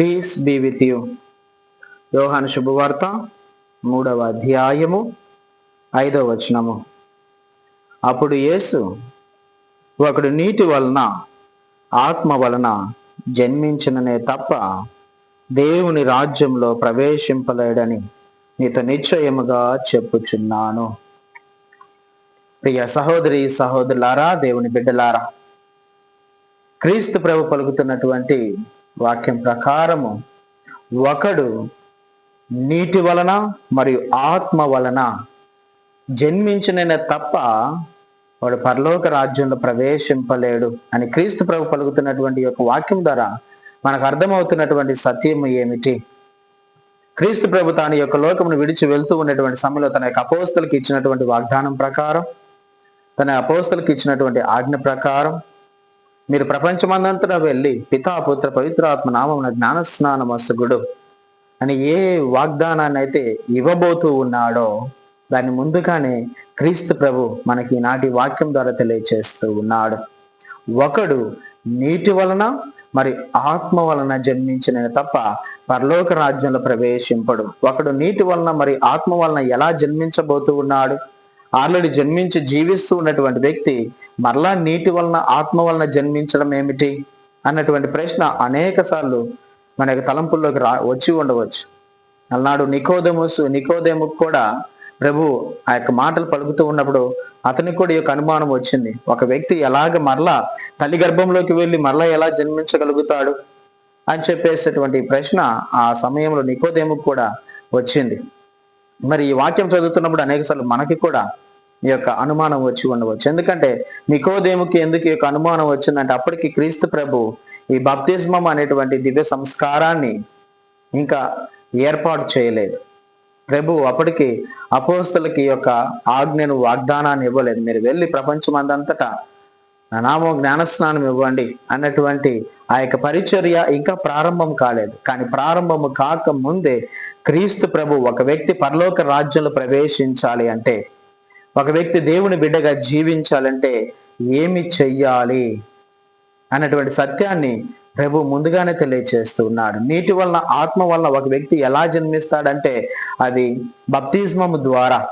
Piece be with you యోహాను శుభవార్త మూడవ అధ్యాయము ఐదవ వచనము. అప్పుడు యేసు ఒకడు నీటి వలన ఆత్మ వలన జన్మించిననే తప్ప దేవుని రాజ్యంలో ప్రవేశింపలేడని నీతో నిశ్చయముగా చెప్పుచున్నాను. ప్రియ సహోదరి సహోదరులారా దేవుని బిడ్డలారా క్రీస్తు ప్రభు పలుకుతున్నటువంటి వాక్యం ప్రకారము ఒకడు నీటి వలన మరియు ఆత్మ వలన జన్మించిన తప్ప వాడు పరలోక రాజ్యంలో ప్రవేశింపలేడు అని క్రీస్తు ప్రభు పలుకుతున్నటువంటి యొక్క వాక్యం ద్వారా మనకు అర్థమవుతున్నటువంటి సత్యం ఏమిటి? క్రీస్తు ప్రభు తాను యొక్క లోకమును విడిచి వెళ్తూ ఉన్నటువంటి సమయంలో తన యొక్క అపోస్తులకు ఇచ్చినటువంటి వాగ్దానం ప్రకారం తన అపోస్తులకు ఇచ్చినటువంటి ఆజ్ఞ ప్రకారం మీరు ప్రపంచమందంతటా వెళ్ళి పితాపుత్ర పవిత్రాత్మ నామమున జ్ఞాన స్నానమసగుడు అని ఏ వాగ్దానాన్ని అయితే ఇవ్వబోతూ ఉన్నాడో దాన్ని ముందుగానే క్రీస్తు ప్రభు మనకి నాటి వాక్యం ద్వారా తెలియచేస్తూ ఉన్నాడు. ఒకడు నీటి వలన మరి ఆత్మ వలన జన్మించిన తప్ప పరలోక రాజ్యంలో ప్రవేశింపడు. ఒకడు నీటి వలన మరి ఆత్మ వలన ఎలా జన్మించబోతూ ఉన్నాడు? ఆల్రెడీ జన్మించి జీవిస్తూ ఉన్నటువంటి వ్యక్తి మరలా నీటి వలన ఆత్మ వలన జన్మించడం ఏమిటి? అన్నటువంటి ప్రశ్న అనేక సార్లు మన యొక్క తలంపుల్లోకి రా వచ్చి ఉండవచ్చు. అలనాడు నికోదముసు నికోదేముకు కూడా ప్రభు ఆ యొక్క మాటలు పలుకుతూ ఉన్నప్పుడు అతనికి కూడా ఈ యొక్క అనుమానం వచ్చింది. ఒక వ్యక్తి ఎలాగ మరలా తల్లి గర్భంలోకి వెళ్ళి మరలా ఎలా జన్మించగలుగుతాడు అని చెప్పేసేటువంటి ప్రశ్న ఆ సమయంలో నికోదేముకు కూడా వచ్చింది. మరి ఈ వాక్యం చదువుతున్నప్పుడు అనేకసార్లు మనకి కూడా ఈ యొక్క అనుమానం వచ్చి ఉండవచ్చు. ఎందుకంటే నికోదేముకి ఎందుకు ఈ యొక్క అనుమానం వచ్చిందంటే అప్పటికి క్రీస్తు ప్రభు ఈ బాప్తిస్మం అనేటువంటి దివ్య సంస్కారాన్ని ఇంకా ఏర్పాటు చేయలేదు. ప్రభు అప్పటికి అపోస్తులకి యొక్క ఆజ్ఞను వాగ్దానాన్ని ఇవ్వలేదు. మీరు వెళ్ళి ప్రపంచం అందంతటా నా నామం జ్ఞానస్నానం ఇవ్వండి అన్నటువంటి ఆ యొక్క పరిచర్య ఇంకా ప్రారంభం కాలేదు. కానీ ప్రారంభము కాక ముందే క్రీస్తు ప్రభు ఒక వ్యక్తి పరలోక రాజ్యంలో ప్రవేశించాలి అంటే ఒక వ్యక్తి దేవుని బిడ్డగా జీవించాలంటే ఏమి చెయ్యాలి అన్నటువంటి సత్యాన్ని ప్రభు ముందుగానే తెలియచేస్తున్నాడు నీటి వలన ఆత్మ వలన ఒక వ్యక్తి ఎలా జన్మిస్తాడంటే అది బప్తిస్మము ద్వారా.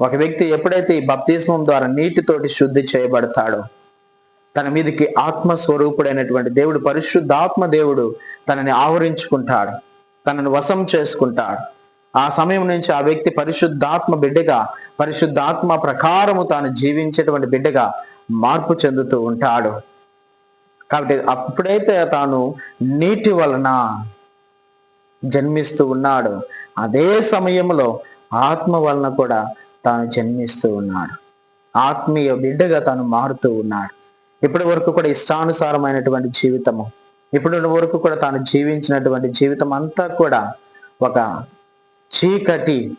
ఒక వ్యక్తి ఎప్పుడైతే ఈ బప్తిజమం ద్వారా నీటితోటి శుద్ధి చేయబడతాడో తన మీదకి ఆత్మ స్వరూపుడైనటువంటి దేవుడు పరిశుద్ధాత్మ దేవుడు తనని ఆవరించుకుంటాడు తనని వశం చేసుకుంటాడు. ఆ సమయం నుంచి ఆ వ్యక్తి పరిశుద్ధాత్మ బిడ్డగా పరిశుద్ధాత్మ ప్రకారము తాను జీవించేటువంటి బిడ్డగా మార్పు చెందుతూ ఉంటాడు. కాబట్టి అప్పుడైతే తాను నీటి వలన జన్మిస్తూ ఉన్నాడు. అదే సమయంలో ఆత్మ వలన కూడా తాను జన్మిస్తూ ఉన్నాడు. ఆత్మీయ బిడ్డగా తాను మారుతూ ఉన్నాడు. ఇప్పటి వరకు కూడా ఇష్టానుసారమైనటువంటి జీవితము ఇప్పటి వరకు కూడా తాను జీవించినటువంటి జీవితం అంతా కూడా ఒక చీకటి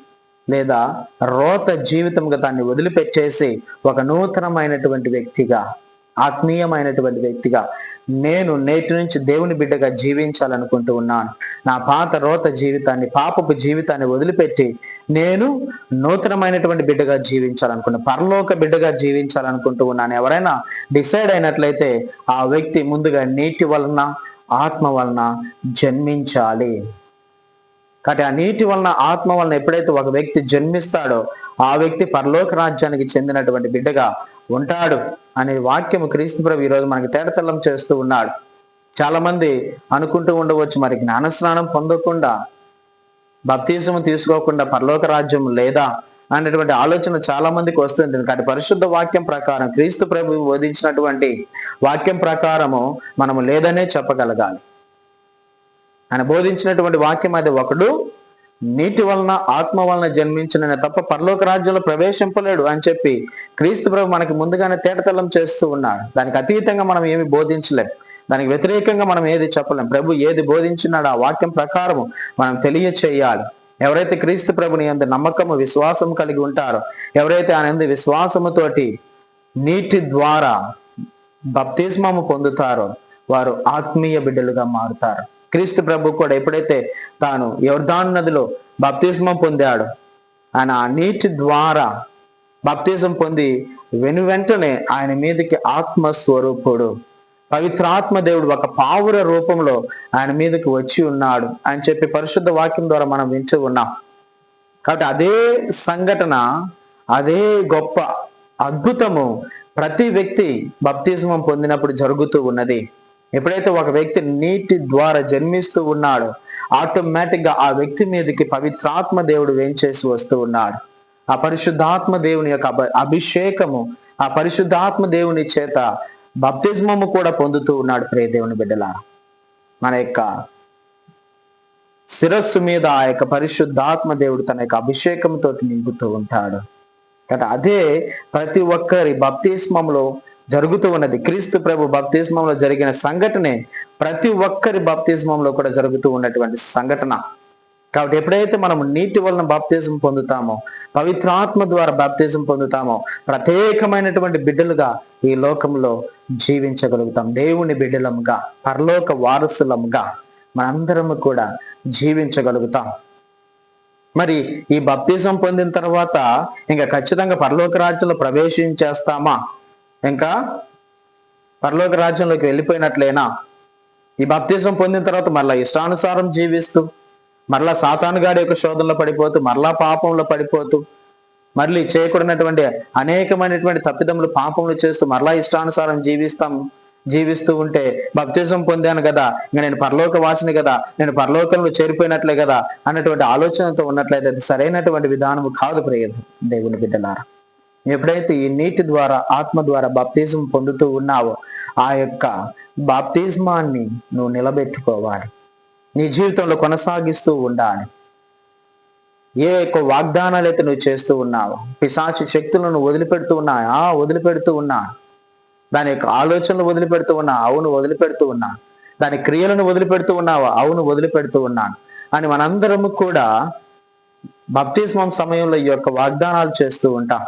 లేదా రోత జీవితంగా దాన్ని వదిలిపెట్టేసి ఒక నూతనమైనటువంటి వ్యక్తిగా ఆత్మీయమైనటువంటి వ్యక్తిగా నేను నేటి నుంచి దేవుని బిడ్డగా జీవించాలనుకుంటూ ఉన్నాను. నా పాత రోత జీవితాన్ని పాపపు జీవితాన్ని వదిలిపెట్టి నేను నూతనమైనటువంటి బిడ్డగా జీవించాలనుకున్నా పరలోక బిడ్డగా జీవించాలనుకుంటూ ఉన్నాను. ఎవరైనా డిసైడ్ అయినట్లయితే ఆ వ్యక్తి ముందుగా నీటి వలన ఆత్మ వలన జన్మించాలి. కాబట్టి ఆ నీటి వలన ఆత్మ వలన ఎప్పుడైతే ఒక వ్యక్తి జన్మిస్తాడో ఆ వ్యక్తి పరలోక రాజ్యానికి చెందినటువంటి బిడ్డగా ఉంటాడు అనే వాక్యము క్రీస్తు ప్రభు ఈరోజు మనకి తేడతల్లం చేస్తూ ఉన్నాడు. చాలా మంది అనుకుంటూ ఉండవచ్చు మరి జ్ఞానస్నానం పొందకుండా బప్తీసము తీసుకోకుండా పరలోక రాజ్యం లేదా అనేటువంటి ఆలోచన చాలా మందికి వస్తుంది కానీ పరిశుద్ధ వాక్యం ప్రకారం క్రీస్తు ప్రభు బోధించినటువంటి వాక్యం ప్రకారము మనము లేదనే చెప్పగలగాలి. ఆయన బోధించినటువంటి వాక్యం అది ఒకడు నీటి వలన ఆత్మ వలన జన్మించిన తప్ప పరలోక రాజ్యంలో ప్రవేశింపలేడు అని చెప్పి క్రీస్తు ప్రభు మనకి ముందుగానే తేటతల్లం చేస్తూ ఉన్నాడు. దానికి అతీతంగా మనం ఏమి బోధించలేం. దానికి వ్యతిరేకంగా మనం ఏది చెప్పలేం. ప్రభు ఏది బోధించినాడు ఆ వాక్యం ప్రకారము మనం తెలియచేయాలి. ఎవరైతే క్రీస్తు ప్రభుని ఎంత నమ్మకము విశ్వాసం కలిగి ఉంటారో ఎవరైతే ఆయన ఎందు విశ్వాసముతోటి నీటి ద్వారా బప్తిస్మము పొందుతారో వారు ఆత్మీయ బిడ్డలుగా మారుతారు. క్రీస్తు ప్రభు కూడా ఎప్పుడైతే తాను యోర్ధాన్ నదిలో బప్తిస్మం పొందాడు ఆయన ఆ నీటి ద్వారా బప్తిజం పొంది వెను వెంటనే ఆయన మీదకి ఆత్మ స్వరూపుడు పవిత్రాత్మ దేవుడు ఒక పావుర రూపంలో ఆయన మీదకి వచ్చి ఉన్నాడు అని చెప్పి పరిశుద్ధ వాక్యం ద్వారా మనం వింటూ ఉన్నాం. కాబట్టి అదే సంఘటన అదే గొప్ప అద్భుతము ప్రతి వ్యక్తి బప్తిజమం పొందినప్పుడు జరుగుతూ ఉన్నది. ఎప్పుడైతే ఒక వ్యక్తి నీటి ద్వారా జన్మిస్తూ ఉన్నాడో ఆటోమేటిక్గా ఆ వ్యక్తి మీదకి పవిత్రాత్మ దేవుడు వేంచేసి వస్తూ ఉన్నాడు? ఆ పరిశుద్ధాత్మ దేవుని యొక్క అభిషేకము ఆ పరిశుద్ధాత్మ దేవుని చేత బప్తిజమము కూడా పొందుతూ ఉన్నాడు ప్రే దేవుని బిడ్డల మన యొక్క శిరస్సు మీద ఆ యొక్క పరిశుద్ధాత్మ దేవుడు తన యొక్క అభిషేకంతో నింపుతూ ఉంటాడు. అదే ప్రతి ఒక్కరి బప్తిస్మంలో జరుగుతూ ఉన్నది. క్రీస్తు ప్రభు బాప్తిస్మంలో జరిగిన సంఘటనే ప్రతి ఒక్కరి బాప్తిస్మంలో కూడా జరుగుతూ ఉన్నటువంటి సంఘటన. కాబట్టి ఎప్పుడైతే మనం నీటి వలన బాప్తిజం పొందుతామో పవిత్రాత్మ ద్వారా బాప్తిజం పొందుతామో ప్రత్యేకమైనటువంటి బిడ్డలుగా ఈ లోకంలో జీవించగలుగుతాం. దేవుని బిడ్డలముగా పరలోక వారసులముగా మనందరము కూడా జీవించగలుగుతాం. మరి ఈ బప్తిజం పొందిన తర్వాత ఇంకా ఖచ్చితంగా పరలోక రాజ్యంలో ప్రవేశించేస్తామా? ఇంకా పరలోక రాజ్యంలోకి వెళ్ళిపోయినట్లేనా? ఈ బప్తిజం పొందిన తర్వాత మరలా ఇష్టానుసారం జీవిస్తూ మరలా సాతానుగాడి యొక్క శోధనలో పడిపోతూ మరలా పాపంలో పడిపోతూ మళ్ళీ చేయకూడనటువంటి అనేకమైనటువంటి తప్పిదములు పాపములు చేస్తూ మరలా ఇష్టానుసారం జీవిస్తాం జీవిస్తూ ఉంటే బప్తిజం పొందాను కదా ఇంకా నేను పరలోక వాసిని కదా నేను పరలోకంలో చేరిపోయినట్లే కదా అన్నటువంటి ఆలోచనతో ఉన్నట్లయితే సరైనటువంటి విధానము కాదు ప్రియ దేవుని బిడ్డలారా. ఎప్పుడైతే ఈ నీటి ద్వారా ఆత్మ ద్వారా బాప్తిజం పొందుతూ ఉన్నావో ఆ యొక్క బాప్తిజమాన్ని నువ్వు నిలబెట్టుకోవాలి. నీ జీవితంలో కొనసాగిస్తూ ఉండాలి. ఏ యొక్క వాగ్దానాలు అయితే నువ్వు చేస్తూ ఉన్నావు పిశాచి శక్తులను వదిలిపెడుతూ ఉన్నా ఆ వదిలిపెడుతూ ఉన్నా. దాని యొక్క ఆలోచనలు వదిలిపెడుతూ ఉన్నా అవును వదిలిపెడుతూ ఉన్నా. దాని క్రియలను వదిలిపెడుతూ ఉన్నావా అవును వదిలిపెడుతూ ఉన్నాను అని మనందరము కూడా బప్తిస్మం సమయంలో ఈ యొక్క వాగ్దానాలు చేస్తూ ఉంటాం.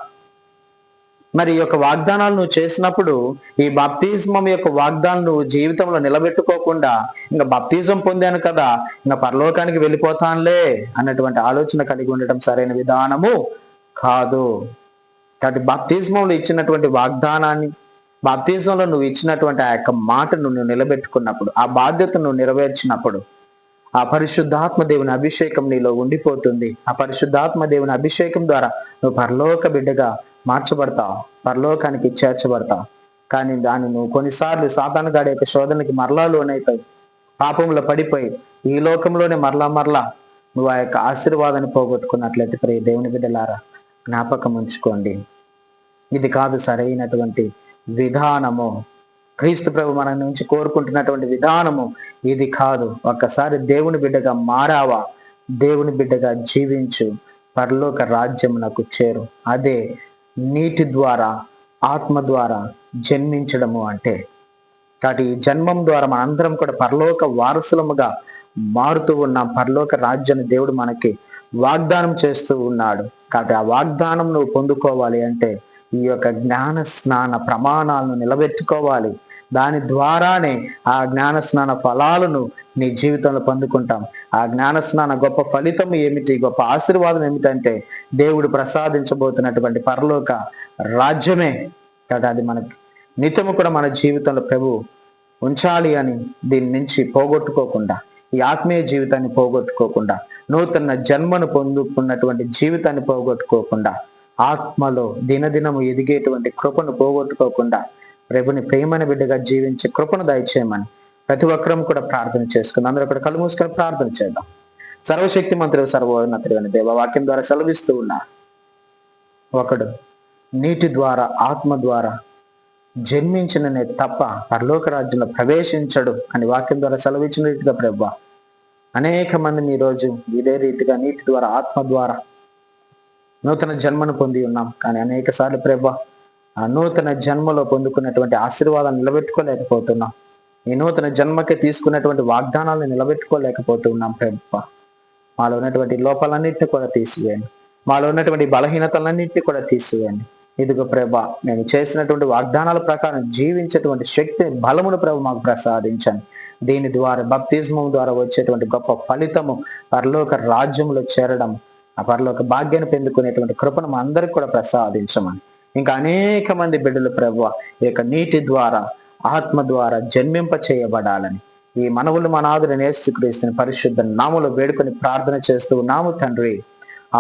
మరి యొక్క వాగ్దానాలు నువ్వు చేసినప్పుడు ఈ బాప్తిజం యొక్క వాగ్దానం నువ్వు జీవితంలో నిలబెట్టుకోకుండా ఇంకా బాప్తిజం పొందాను కదా ఇంకా పరలోకానికి వెళ్ళిపోతానులే అన్నటువంటి ఆలోచన కలిగి ఉండటం సరైన విధానము కాదు. కాబట్టి బాప్తిజంలో ఇచ్చినటువంటి వాగ్దానాన్ని బాప్తిజంలో నువ్వు ఇచ్చినటువంటి ఆ యొక్క మాటను నువ్వు నిలబెట్టుకున్నప్పుడు ఆ బాధ్యతను నువ్వు నెరవేర్చినప్పుడు ఆ పరిశుద్ధాత్మ దేవుని అభిషేకం నీలో ఉండిపోతుంది. ఆ పరిశుద్ధాత్మ దేవుని అభిషేకం ద్వారా నువ్వు పరలోక బిడ్డగా మార్చబడతావు పరలోకానికి చేర్చబడతావు కానీ దాన్ని నువ్వు కొన్నిసార్లు సాతాను యొక్క శోధనకి మరలా లోనైపోయి పాపంలో పడిపోయి ఈ లోకంలోనే మరలా మరలా నువ్వు ఆ యొక్క ఆశీర్వాదాన్ని పోగొట్టుకున్నట్లయితే ప్రియ దేవుని బిడ్డలారా జ్ఞాపకం ఉంచుకోండి. ఇది కాదు సరైనటువంటి విధానము. క్రీస్తు ప్రభు మన నుంచి కోరుకుంటున్నటువంటి విధానము. ఇది కాదు. ఒక్కసారి దేవుని బిడ్డగా మారావా? దేవుని బిడ్డగా జీవించు. పరలోక రాజ్యమునకు చేరు. అదే నీటి ద్వారా ఆత్మ ద్వారా జన్మించడము అంటే. కాబట్టి ఈ జన్మం ద్వారా మనందరం కూడా పరలోక వారసులముగా మారుతూ ఉన్న. పరలోక రాజ్యాన్ని దేవుడు మనకి వాగ్దానం చేస్తూ ఉన్నాడు. కాబట్టి ఆ వాగ్దానం నువ్వు పొందుకోవాలి అంటే ఈ యొక్క జ్ఞాన స్నాన ప్రమాణాలను నిలబెట్టుకోవాలి. దాని ద్వారానే ఆ జ్ఞాన స్నాన ఫలాలను నీ జీవితంలో పొందుకుంటాం. ఆ జ్ఞాన స్నాన గొప్ప ఫలితం ఏమిటి? గొప్ప ఆశీర్వాదం ఏమిటంటే దేవుడు ప్రసాదించబోతున్నటువంటి పరలోక రాజ్యమే కదా అది మనకి. నిత్యము కూడా మన జీవితంలో ప్రభు ఉంచాలి అని దీని నుంచి పోగొట్టుకోకుండా ఈ ఆత్మీయ జీవితాన్ని పోగొట్టుకోకుండా నూతన జన్మను పొందుకున్నటువంటి జీవితాన్ని పోగొట్టుకోకుండా ఆత్మలో దినదినము ఎదిగేటువంటి కృపను పోగొట్టుకోకుండా ప్రభుని ప్రేమని బిడ్డగా జీవించే కృపను దయచేయమని ప్రతి ఒక్కరం కూడా ప్రార్థన చేసుకుందాం. అందరూ కూడా కళ్ళు మూసుకొని ప్రార్థన చేద్దాం. సర్వశక్తి మంత్రి సర్వోన్నతుడు అని దేవవాక్యం ద్వారా సెలవిస్తూ ఉన్నారు ఒకడు నీటి ద్వారా ఆత్మ ద్వారా జన్మించిననే తప్ప పరలోక రాజ్యంలో ప్రవేశించడు అని వాక్యం ద్వారా సెలవిచ్చిన రీతిగా ప్రభు. అనేక మందిని ఈరోజు ఇదే రీతిగా నీటి ద్వారా ఆత్మ ద్వారా నూతన జన్మను పొంది ఉన్నాం. కానీ అనేక సార్లు ప్రభా ఆ నూతన జన్మలో పొందుకున్నటువంటి ఆశీర్వాదాలు నిలబెట్టుకోలేకపోతున్నాం. ఈ నూతన జన్మకి తీసుకున్నటువంటి వాగ్దానాలను నిలబెట్టుకోలేకపోతున్నాం ప్రభు మాలో ఉన్నటువంటి లోపాలన్నింటినీ కూడా తీసివేయండి. మాలో ఉన్నటువంటి బలహీనతలన్నింటినీ కూడా తీసివేయండి. ఇదిగో ప్రభా నేను చేసినటువంటి వాగ్దానాల ప్రకారం జీవించేటువంటి శక్తిని బలమును ప్రభు మాకు ప్రసాదించండి. దీని ద్వారా బప్తిజమం ద్వారా వచ్చేటువంటి గొప్ప ఫలితము పరలోక రాజ్యంలో చేరడం ఆ పరలోక భాగ్యాన్ని పొందుకునేటువంటి కృపను మా అందరికి కూడా ప్రసాదించమని. ఇంకా అనేక మంది బిడ్డలు ప్రభు ఈ యొక్క నీటి ద్వారా ఆత్మ ద్వారా జన్మింప చేయబడాలని. ఈ మనవులు మనాదులు నేర్చుక్రీస్తుని పరిశుద్ధ నాములు వేడుకొని ప్రార్థన చేస్తూ నాము తండ్రి.